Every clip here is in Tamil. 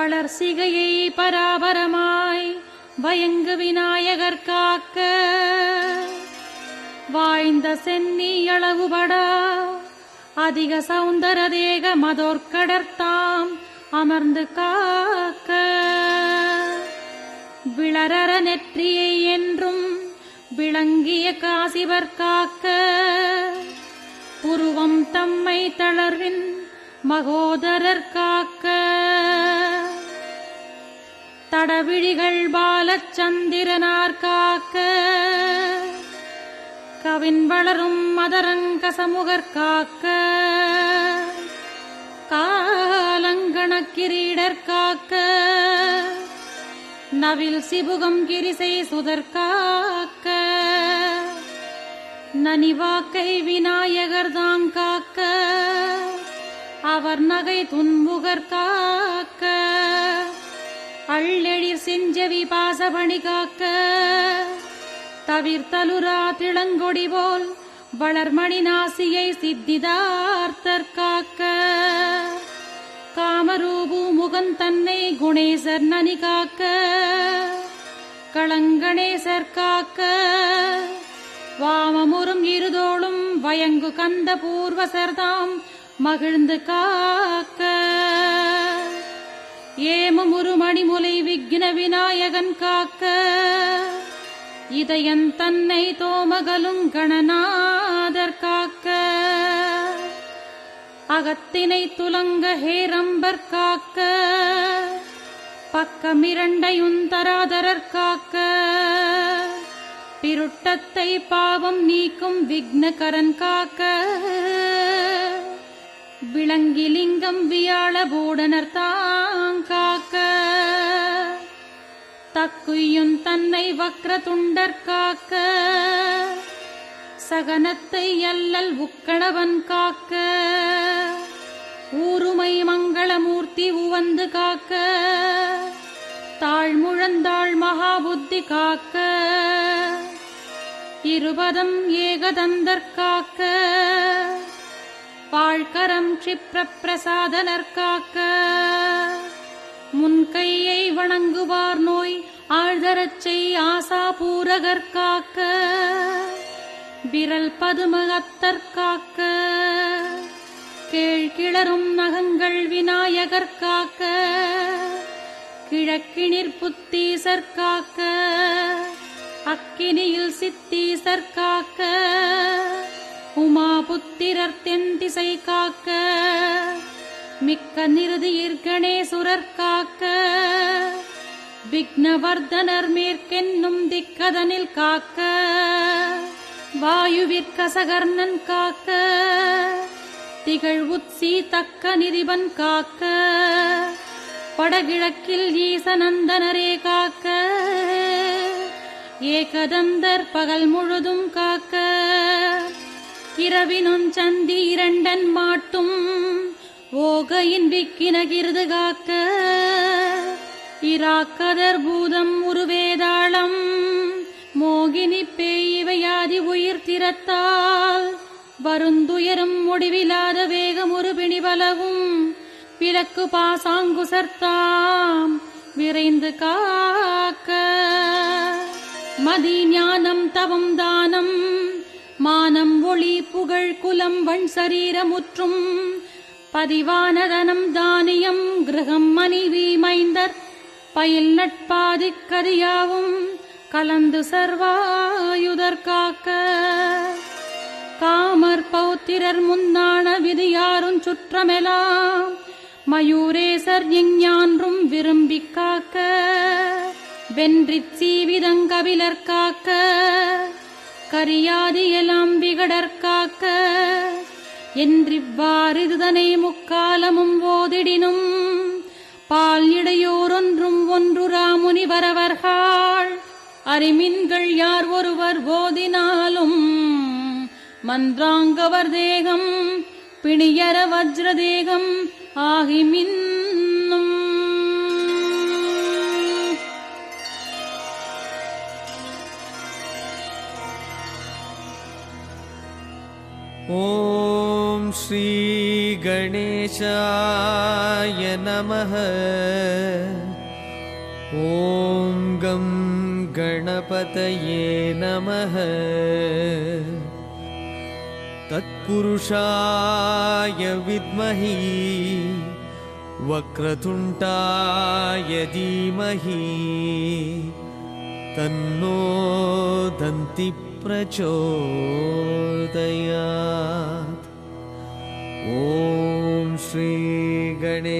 பலர் சிகையை பராபரமாய் பயங்கு விநாயகர் காக்க. வாய்ந்த சென்னி அளவுபடா அதிக சௌந்தர தேக மதோர்கடர்த்தாம் அமர்ந்து காக்க. விளரர நெற்றியை என்றும் விளங்கிய காசிவர் காக்க. உருவம் தம்மை தளர்வின் மகோதரர் காக்க. தடவிழிகள் பாலச்சந்திரனார்காக்க கவின் வளரும் மதரங்க சமூகற்காக்க காக்க காக்க. நவில் சிபுகம் கிரிசை சுதற்காக்க நனிவாக்கை விநாயகர் தாங் காக்க. அவர் நகை துன்புகற்காக்க அள்ளெழிர் செஞ்சவி பாசபணி காக்க தவிர்த்தலுரா திளங்கொடி போல் வளர்மணி நாசியை சித்திதார்த்தர் காக்க. காமரூபு முகன் தன்னை குணேசர் நனி காக்க களங்கணேசர் காக்க. வாமமுறும் இருதோளும் வயங்கு கந்த பூர்வசர்தாம் மகிழ்ந்து காக்க. ஏமும் ஒரு மணிமுலை விக்ன விநாயகன் காக்க. இதயன் தன்னை தோமகலும் கணநாதர் காக்க. அகத்தினை துலங்க ஹேரம்பர் காக்க. பக்கமிரண்டையுன் தராதரர் காக்க. பிருட்டத்தை பாவம் நீக்கும் விக்னகரன் காக்க. விளங்கிலிங்கம் வியாழபூடனர் பூடனர் தாங்காக்க தக்குயும் தன்னை வக்ர துண்டர் காக்க. சகனத்தை அல்லல் உக்களவன் காக்க. ஊருமை மங்களமூர்த்தி உவந்து காக்க. தாழ்முழந்தாள் மகாபுத்தி காக்க. இருபதம் ஏகதந்தர் காக்க. பாழ்கரம் க்ஷிப்ர பிரசாதனர் முன்கையை வணங்குவார் நோய் ஆழ்தரச்சை ஆசா பூரகற்காக்க விரல் பதுமகத்தற்காக்க. கேழ்கிளரும் நகங்கள் விநாயகற்காக்க கிழக்கிணிர் புத்தீசற்காக்க அக்கினியில் சித்தீசற்காக்க உமா புத்திரர் தென் திசை காக்க மிக்க நிருதியிற் கணேசுரர் காக்க விக்னவர்தனர் மேற்கென்னும் திக்கதனில் காக்க வாயுவிற்கசகர்ணன் காக்க திகழ் உத்சி தக்க நிதிபன் காக்க படகிழக்கில் ஈசநந்தனரே காக்க ஏகதந்தர் பகல் முழுதும் காக்க இரவினும் சந்தி இரண்டன் மாட்டும். ஓகையின் விக்கினகிருது காக்க. இராக்கதர் பூதம் உருவேதாளம். மோகினி பேய்வையாதி உயிர் திறத்தால். வருந்துயரும் முடிவிலாத வேகம் ஒரு பிணிவலவும் விளக்கு பாசாங்குசர்த்தாம். விரைந்து காக்க. மதி ஞானம் தவம் தானம். மானம் ஒளி புகழ் குலம் வண் சரீரமுற்றும். பதிவானதனம் தானியம் கிரகம் மனைவி மைந்தர். பயில் நட்பாதிக்கதியாவும் கலந்து சர்வாயுதர் காக்க. காமர் பௌத்திரர் முந்தான விதியாரும் சுற்றமெலாம். மயூரேசர் எஞ்ஞான்றும் விரும்பிக் காக்க. வென்றிச் சீவிதங்கவிலர் காக்க. கரியாதியெல்லாம் விகடற்காக்க என்றிவ்வாறிதுதனை முக்காலமும் ஓதிடினும் பால் இடையோரொன்றும் ராமுனி வரவர்கள் அறிமின்கள் யார் ஒருவர் ஓதினாலோ மன்றாங்கவர் தேகம் பிணியர வஜ்ரதேகம் ஆகிமின் श्रीगणेशाय नमः। ॐ गं गणपतये नमः। तत्पुरुषाय विद्महि वक्रतुण्डाय धीमहि तन्नो दन्ति प्रचोदयात् ॐ श्रीगणेशाय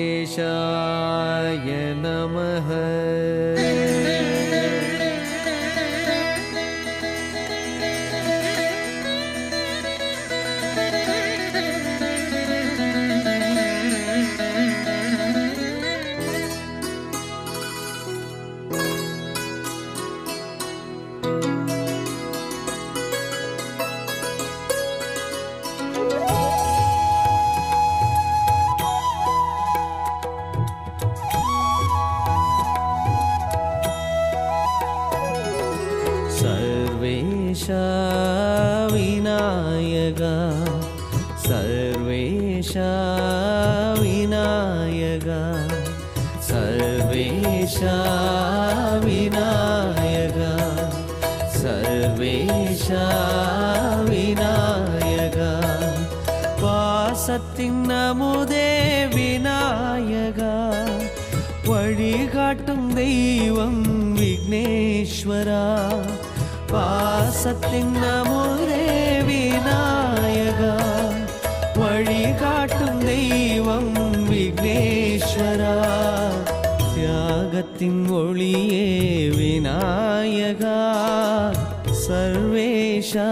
விக்னேஸ்வரா பாசத்தின் நமுரே விநாயகா வழிகாட்டும் தெய்வம் விக்னேஸ்வரா தியாகத்தின் ஒளியே விநாயகா சர்வேஷா.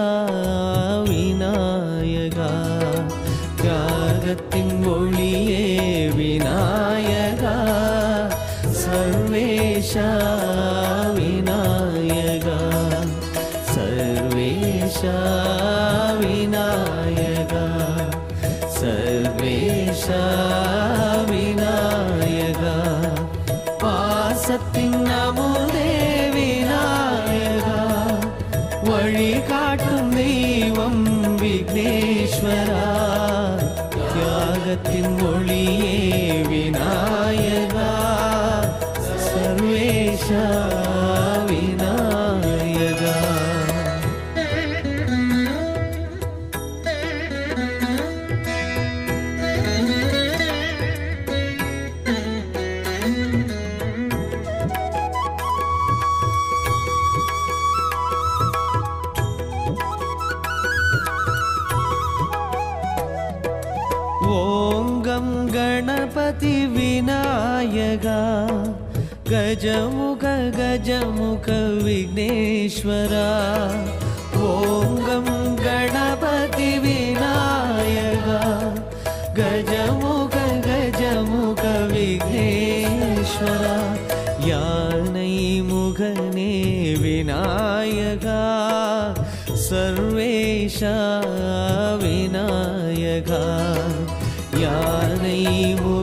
விநாயகா கஜமுக கஜமுக விக்னேஸ்வரா ஓங்கம் கணபதி விநாயகா கஜமுக கஜமுக விக்னேஸ்வரா யானை முகனே விநாயகா சர்வேஷா விநாயகா யானை முகனே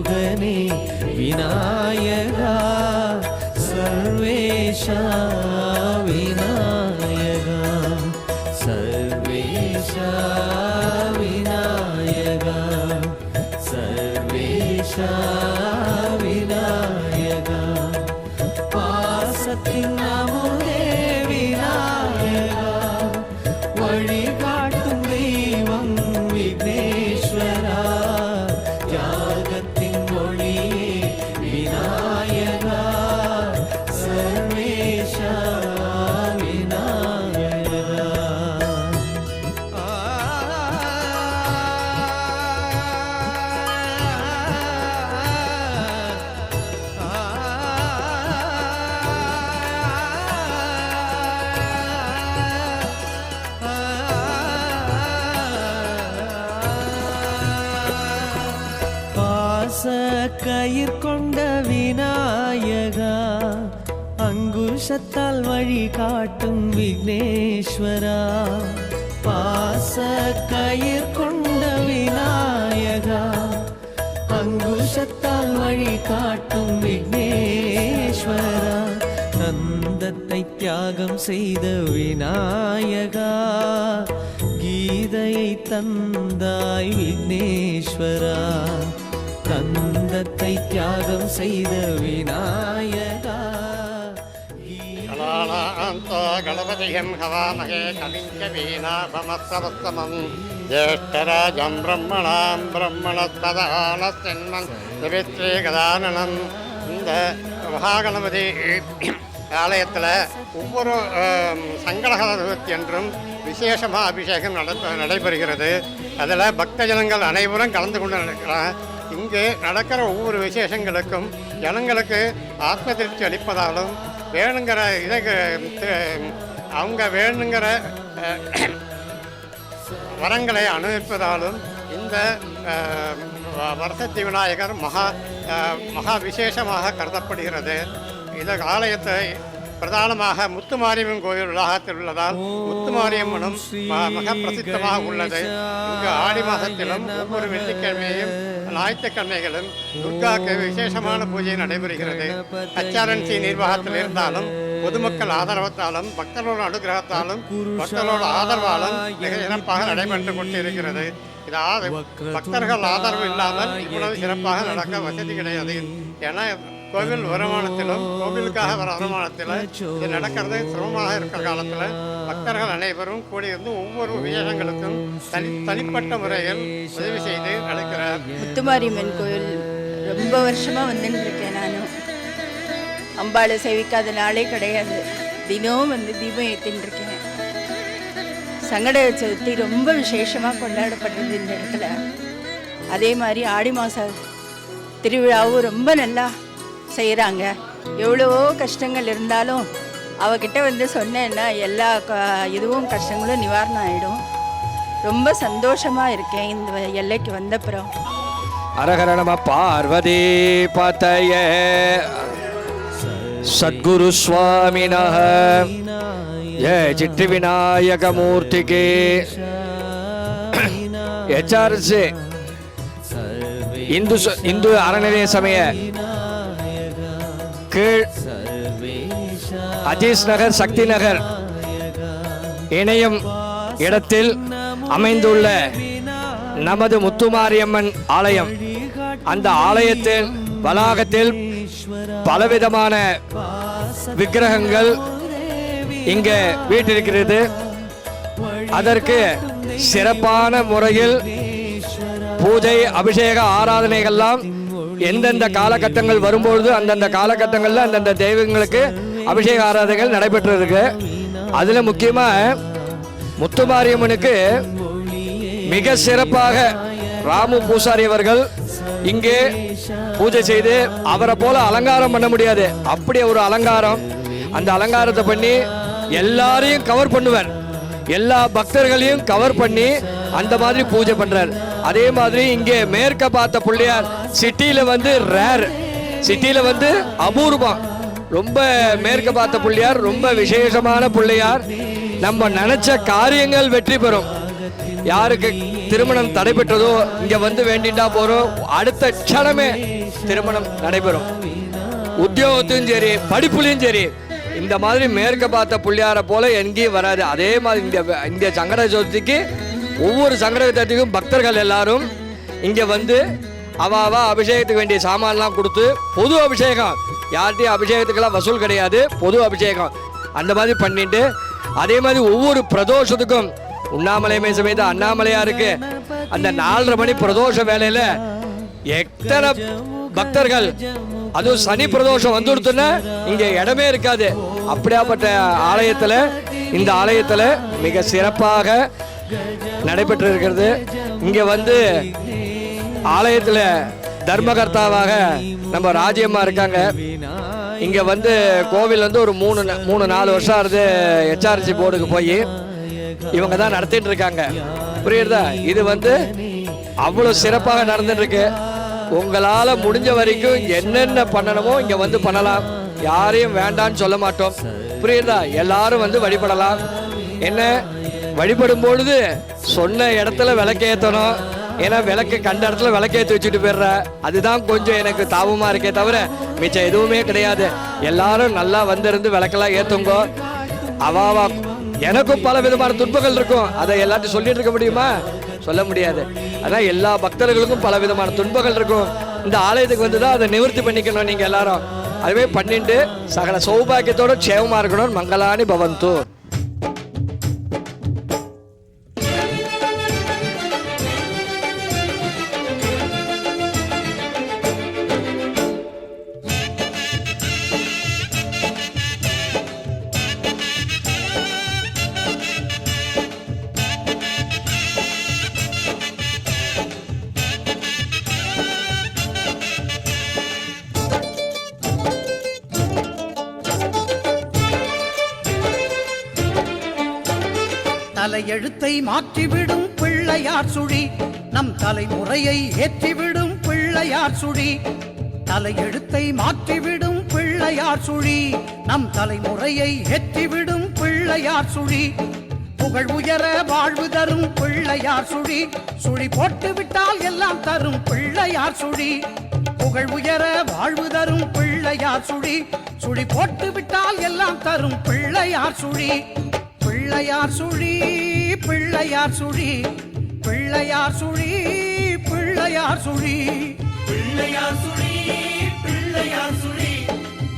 விநாயகா சர்வேஷா விநாயகா சர்வேஷா விநாயகா சர்வேஷா கயிர் கொண்ட விநாயகா அங்குஷத்தால் வழி காட்டும் விக்னேஸ்வரா. பாச கயிர் கொண்ட விநாயகா அங்குஷத்தால் வழி காட்டும் விக்னேஸ்வரா. நந்தத்தை தியாகம் செய்த விநாயகா கீதையை தந்தாய் விக்னேஸ்வரா. மனத்தை தியாகம் செய்த விநாயகா. கலாலாந்தோ கணபதியம் ஹவாமகே கவிஞ்ச சென்மன் ஜேஷ்டராஜம் பிரம்மணாம் கதானனம். இந்த மகாகணபதி ஆலயத்தில் ஒவ்வொரு சங்கடகர என்றும் விசேஷமாக அபிஷேகம் நடைபெறுகிறது. அதில் பக்தஜனங்கள் அனைவரும் கலந்து கொண்டு நடக்கிறார் இங்கு நடக்கிற ஒவ்வொரு விசேஷங்களுக்கும் ஜனங்களுக்கு ஆத்ம திருப்தி அளிப்பதாலும் வேணுங்கிற இதை அவங்க வேணுங்கிற வரங்களை அனுபவிப்பதாலும் இந்த வருஷத்தி விநாயகர் மகா மகா விசேஷமாக கருதப்படுகிறது. இந்த ஆலயத்தை பிரதானமாக முத்துமாரியம்மன் கோயில் உலகத்தில் உள்ளதால் முத்துமாரியம்மனும் ம- மக பிரசித்தமாக உள்ளது. இங்கு ஆடி மாதத்திலும் ஒவ்வொரு வெள்ளிக்கிழமையும் ஞாயிற்றுக்கிழமைகளும் துர்காக்கு விசேஷமான பூஜை நடைபெறுகிறது. ஹச்ஆர்என்சி நிர்வாகத்தில் இருந்தாலும் பொதுமக்கள் ஆதரவத்தாலும் பக்தர்களோட அனுகிரகத்தாலும் பக்தர்களோட ஆதரவாலும் மிக சிறப்பாக நடைபெற்று கொண்டிருக்கிறது. இதாவது பக்தர்கள் ஆதரவு இல்லாமல் இவ்வளவு சிறப்பாக நடக்க வசதி கிடையாது. ஏன்னா கோவில் வருமானத்திலும் கோவிலுக்காக வர வருமானத்தில் இது நடக்கிறது சிரமமாக இருக்கிற காலத்தில் பக்தர்கள் அனைவரும் கூடியிருந்து ஒவ்வொரு விசேஷங்களுக்கும் தனி தனிப்பட்ட முறையில் உதவி செய்து நடக்கிறார் முத்துமாரியம்மன் கோயில் ரொம்ப வருஷமாக வந்துன்னு இருக்கேன் நானும் அம்பாளை சேவிக்காத நாளே கிடையாது. தினம் வந்து தீபம் ஏற்றின்னு இருக்கேன் சங்கட சதுர்த்தி ரொம்ப விசேஷமாக கொண்டாடப்படுறது இந்த இடத்துல. அதே மாதிரி ஆடி மாத திருவிழாவும் ரொம்ப நல்லா செய்கிறாங்க எவ்வளவோ கஷ்டங்கள் இருந்தாலும் அவகிட்ட வந்து சொன்னேன்னா எல்லா க- இதுவும் கஷ்டங்களும் நிவாரணம் ஆகிடும் ரொம்ப சந்தோஷமாக இருக்கேன் இந்த எல்லைக்கு வந்தப்புறம். அரஹர நம பார்வதி பதய. சத்குரு சுவாமின ஜெய சிற்றி விநாயக மூர்த்திக்கு ஹெச்ஆர்எஸ் இந்து இந்து அறநிலைய சமய. கீழ் அஜீஸ் நகர் சக்தி நகர் இணையும் இடத்தில் அமைந்துள்ள நமது முத்துமாரியம்மன் ஆலயம். அந்த ஆலயத்தின் வளாகத்தில் பலவிதமான விக்கிரகங்கள் இங்கே வீட்டிருக்கிறது. அதற்கு சிறப்பான முறையில் பூஜை அபிஷேக ஆராதனைகள்லாம் எந்தெந்த காலகட்டங்கள் வரும்பொழுது அந்தந்த காலகட்டங்களில் அந்தந்த தெய்வங்களுக்கு அபிஷேக ஆராதனைகள் நடைபெற்று இருக்கு அதில் முக்கியமாக முத்துமாரியம்மனுக்கு மிக சிறப்பாக ராமு பூசாரி அவர்கள் இங்கே பூஜை செய்து அவரை போல அலங்காரம் பண்ண முடியாது. அப்படி ஒரு அலங்காரம். அந்த அலங்காரத்தை பண்ணி எல்லாரையும் கவர் பண்ணுவார். எல்லா பக்தர்களையும் கவர் பண்ணி அந்த மாதிரி பூஜை பண்றார். அதே மாதிரி இங்கே மேற்க பார்த்த பிள்ளையார் சிட்டியில வந்து ரேர் சிட்டியில வந்து அபூர்வம் ரொம்ப மேற்க பார்த்த பிள்ளையார் ரொம்ப விசேஷமான பிள்ளையார். நம்ம நினைச்ச காரியங்கள் வெற்றி பெறும். யாருக்கு திருமணம் தடைபெற்றதோ இங்க வந்து வேண்டிட்டா போறோம் அடுத்த க்ஷணமே திருமணம் நடைபெறும். உத்தியோகத்தையும் சரி படிப்புலையும் சரி இந்த மாதிரி மேற்க பார்த்த பிள்ளையாரை போல எங்கேயும் வராது. அதே மாதிரி இந்த இந்த சங்கட சதுர்த்திக்கு ஒவ்வொரு சங்கடகத்திற்கும் பக்தர்கள் எல்லாரும் இங்கே வந்து அவாவா அபிஷேகத்துக்கு வேண்டிய சாமான்லாம் கொடுத்து பொது அபிஷேகம். யார்கிட்டையும் அபிஷேகத்துக்கெல்லாம் வசூல் கிடையாது. பொது அபிஷேகம். அந்த மாதிரி பண்ணிட்டு அதே மாதிரி ஒவ்வொரு பிரதோஷத்துக்கும் உண்ணாமலையுமே சமேத அண்ணாமலையாருக்கு அந்த நாலரை மணி பிரதோஷ வேலையில எத்தனை பக்தர்கள்? அதுவும் சனி பிரதோஷம் வந்துடுத்துன்னா இங்க இடமே இருக்காது. அப்படியாப்பட்ட ஆலயத்துல இந்த ஆலயத்துல மிக சிறப்பாக நடைபெற்று இருக்கிறது இங்கே வந்து ஆலயத்தில் தர்மகர்த்தாவாக நம்ம ராஜ்யம்மா இருக்காங்க. இங்கே வந்து கோவில் வந்து ஒரு மூணு ந- மூணு நாலு வருஷம் ஆகுது ஹெச்ஆர்சி போர்டுக்கு போய். இவங்க தான் நடத்திட்டு இருக்காங்க. புரியுறதா? இது வந்து அவ்வளோ சிறப்பாக நடந்துட்டுருக்கு. உங்களால் முடிஞ்ச வரைக்கும் என்னென்ன பண்ணணுமோ இங்கே வந்து பண்ணலாம். யாரையும் வேண்டான்னு சொல்ல மாட்டோம். புரியுதா எல்லாரும் வந்து வழிபடலாம். என்ன? வழிபடும் பொழுது சொன்ன இடத்துல விளக்கேற்றணும் ஏன்னா விளக்கு கண்ட இடத்துல விளக்கேற்றி வச்சுட்டு போயிடுற. அதுதான் கொஞ்சம் எனக்கு தாபமாக இருக்கே தவிர மிச்சம் எதுவுமே கிடையாது. எல்லாரும் நல்லா வந்திருந்து விளக்கெல்லாம் ஏற்றுங்கோ அவாவா எனக்கும் பல விதமான துன்பங்கள் இருக்கும். அதை எல்லாத்தையும் சொல்லிட்டு இருக்க முடியுமா? சொல்ல முடியாது. அதான் எல்லா பக்தர்களுக்கும் பல விதமான துன்பங்கள் இருக்கும். இந்த ஆலயத்துக்கு வந்து தான் அதை நிவர்த்தி பண்ணிக்கணும் நீங்கள் எல்லாரும். அதுவே பண்ணிட்டு சகல சௌபாக்கியத்தோட க்ஷேமமாக இருக்கணும் மங்களானி பவந்தூர். எழுத்தை மாற்றிவிடும் பிள்ளையார் சுழி. நம் தலைமுறையை ஏற்றிவிடும் பிள்ளையார் சுழி. தலையெழுத்தை மாற்றிவிடும் பிள்ளையார் சுழி. நம் தலைமுறையை ஏற்றிவிடும் பிள்ளையார் சுழி. புகழ் உயர வாழ்வு தரும் பிள்ளையார் சுழி. சுழி போட்டு விட்டால் எல்லாம் தரும் பிள்ளையார் சுழி. புகழ் உயர வாழ்வு தரும் பிள்ளையார் சுழி. சுழி போட்டு விட்டால் எல்லாம் தரும் பிள்ளையார் சுழி. பிள்ளையார் சுழி. பிள்ளையார் சுழி பிள்ளையார் சுழி பிள்ளையார் சுழி. பிள்ளையார் சுழி பிள்ளையார் சுழி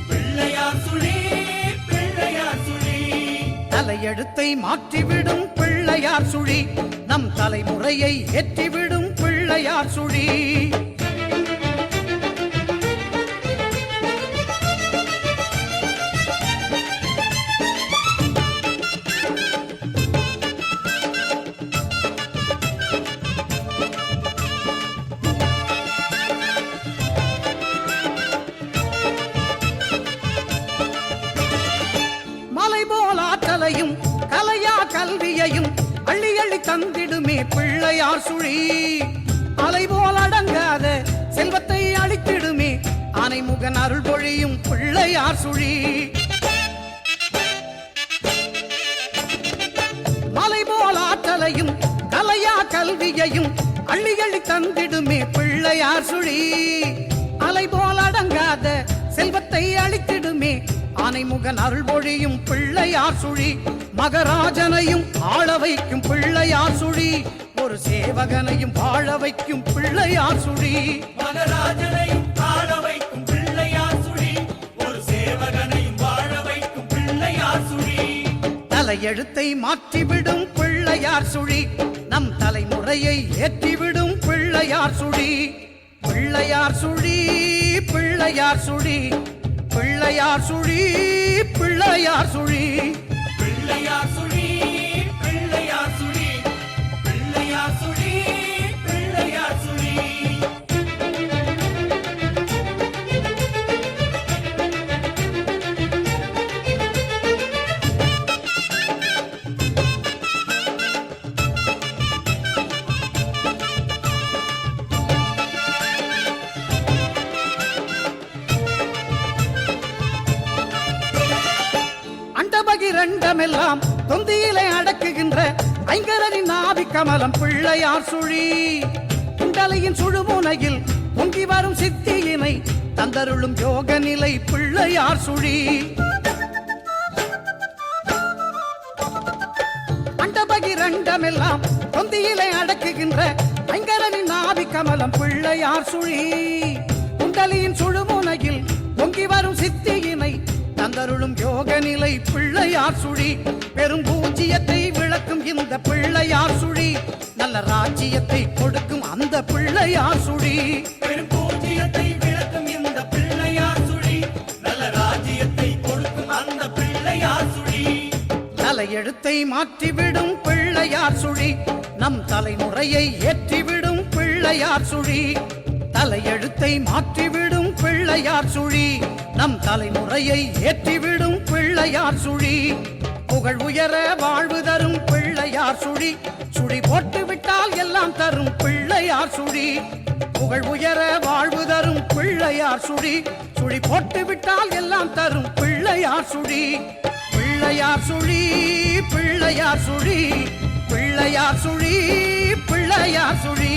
பிள்ளையார் சுழி பிள்ளையார் சுழி. தலையெழுத்தை மாற்றிவிடும் பிள்ளையார் சுழி நம் தலைமுறையை ஏற்றிவிடும் பிள்ளையார் சுழி. தந்திடுமே பிள்ளையார் சுழி. அலை போல் அடங்காத செல்வத்தை அழித்திடுமே அனைமுகன் அருள் பொழியும் பிள்ளையார் சுழி. மலை போல் ஆற்றலையும் கலையா கல்வியையும் அள்ளி அள்ளி தந்திடுமே பிள்ளையார் சுழி. அலை போல் அடங்காத செல்வத்தை அழித்திடுமே அளித்திடுமே ஆனைமுகன் அருள் பொழியும் பிள்ளையார் சுழி மகராஜனையும் ஆள வைக்கும் பிள்ளையார் சுழி ஒரு சேவகனையும் வாழ வைக்கும் பிள்ளையார் சுழி. மகராஜனையும் ஆட வைக்கும் பிள்ளையார் சுழி ஒரு சேவகனையும் வாழ வைக்கும் பிள்ளையார் சுழி. தலையெழுத்தை மாற்றிவிடும் பிள்ளையார் சுழி நம் தலைமுறையை ஏற்றிவிடும் பிள்ளையார் சுழி. பிள்ளையார் சுழி பிள்ளையார் சுழி. பிள்ளையார் சுழி பிள்ளையார் சுழி. பிள்ளையார் சுழி. கமலம் பிள்ளையார் சுழி. குண்டலையின் சுழுமுனையில் பொங்கி வரும் சித்தியினை தந்தருளும் யோக நிலை பிள்ளையார் சுழி. அண்டபகிரண்டமெல்லாம் தொந்தியிலே அடக்குகின்ற ஐங்கரனின் ஆவி கமலம் பிள்ளையார் சுழி. குண்டலியின் சுழுமுனையில் பொங்கி வரும் சித்தியினை தந்தருளும் யோக நிலை பிள்ளையார் சுழி. பெரும் பூஜ்ஜியத்தை விளக்கும் இந்த பிள்ளையார் சுழி. நல்ல ராஜ்ஜியத்தை கொடுக்கும் அந்த பிள்ளையார் சுழி. பெரும் பூஜ்ஜியத்தை விளக்கும் இந்த பிள்ளையார் சுழி. நல்ல ராஜ்யத்தை கொடுக்கும் அந்த பிள்ளையார் சுழி. தலையெழுத்தை மாற்றிவிடும் பிள்ளையார் சுழி. நம் தலைமுறையை ஏற்றிவிடும் பிள்ளையார் சுழி. தலையெழுத்தை மாற்றிவிடும் பிள்ளையார் சுழி. நம் தலைமுறையை ஏற்றிவிடும் பிள்ளையார் சுழி. புகழ் உயர வாழ்வு தரும் பிள்ளையார் சுழி. சுழி போட்டு விட்டால் எல்லாம் தரும் பிள்ளையார் சுழி. புகழ் உயர வாழ்வு தரும் பிள்ளையார் சுழி. சுழி போட்டு விட்டால் எல்லாம் தரும் பிள்ளையார் சுழி. பிள்ளையார் சுழி பிள்ளையார் சுழி. பிள்ளையார் சுழி பிள்ளையார் சுழி.